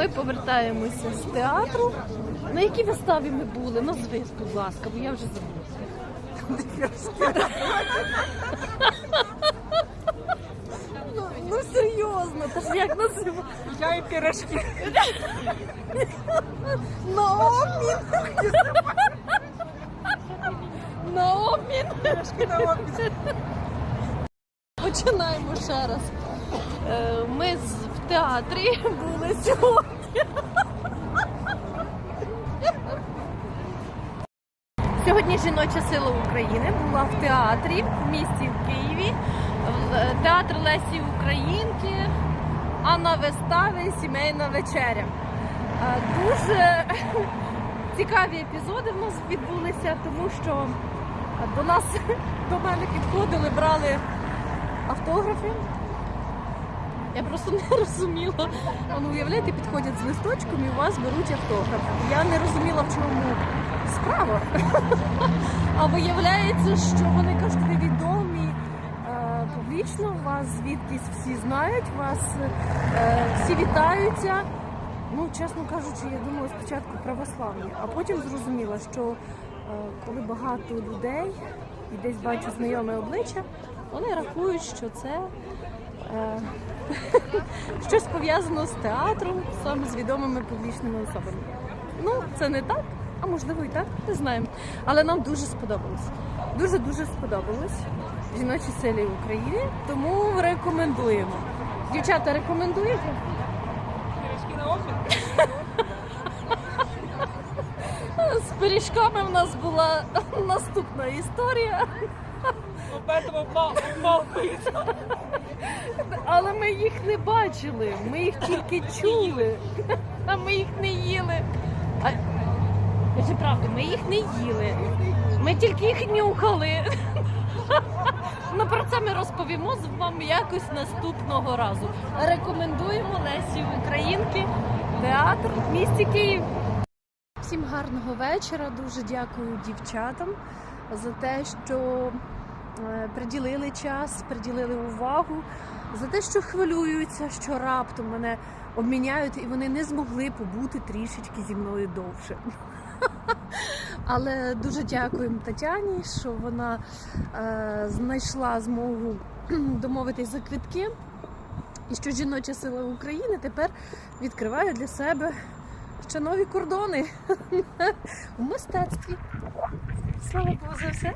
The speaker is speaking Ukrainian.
Ми повертаємося з театру. На якій виставі ми були? Назви, будь ласка, бо я вже забула. Ну, ну серйозно, та ж як називати? Я і пірашки. На обмін. На обмін. Пірашки на обід. Починаємо ще раз. Е, Ми з- в театрі були сьогодні. Сьогодні жіноча сила України була в театрі в місті в Києві. Театр Лесі Українки, а на виставі сімейна вечеря. Е, Дуже цікаві епізоди в нас відбулися, тому що до нас до мене підходили, брали автографи. Я просто не розуміла. Ну, уявляєте, підходять з листочком і у вас беруть автограф. Я не розуміла, в чому справа. А виявляється, що вони кажуть, ви відомі е, публічно, вас звідкись всі знають, вас е, всі вітаються. Ну, чесно кажучи, я думала спочатку православні, а потім зрозуміла, що е, коли багато людей і десь бачу знайоме обличчя, вони рахують, що це щось пов'язано з театром, саме з відомими публічними особами. Ну, це не так, а можливо і так, не знаємо. Але нам дуже сподобалось. Дуже дуже сподобалось жіночі силі України, тому рекомендуємо. Дівчата, рекомендуєте? З пиріжками в нас була наступна історія, мал, мал але ми їх не бачили. Ми їх тільки чули, а ми їх не їли. А, це правда, ми їх не їли. Ми тільки їх нюхали. Ну про це ми розповімо з вам якось наступного разу. Рекомендуємо Лесі Українки, театр в місті Київ. Всім гарного вечора. Дуже дякую дівчатам за те, що приділили час, приділили увагу, за те, що хвилюються, що раптом мене обміняють і вони не змогли побути трішечки зі мною довше. Але дуже дякуємо Тетяні, що вона е, знайшла змогу домовитись за квитки. І що жіноча сила України тепер відкриває для себе ще нові кордони у мистецтві. Слава Богу за все.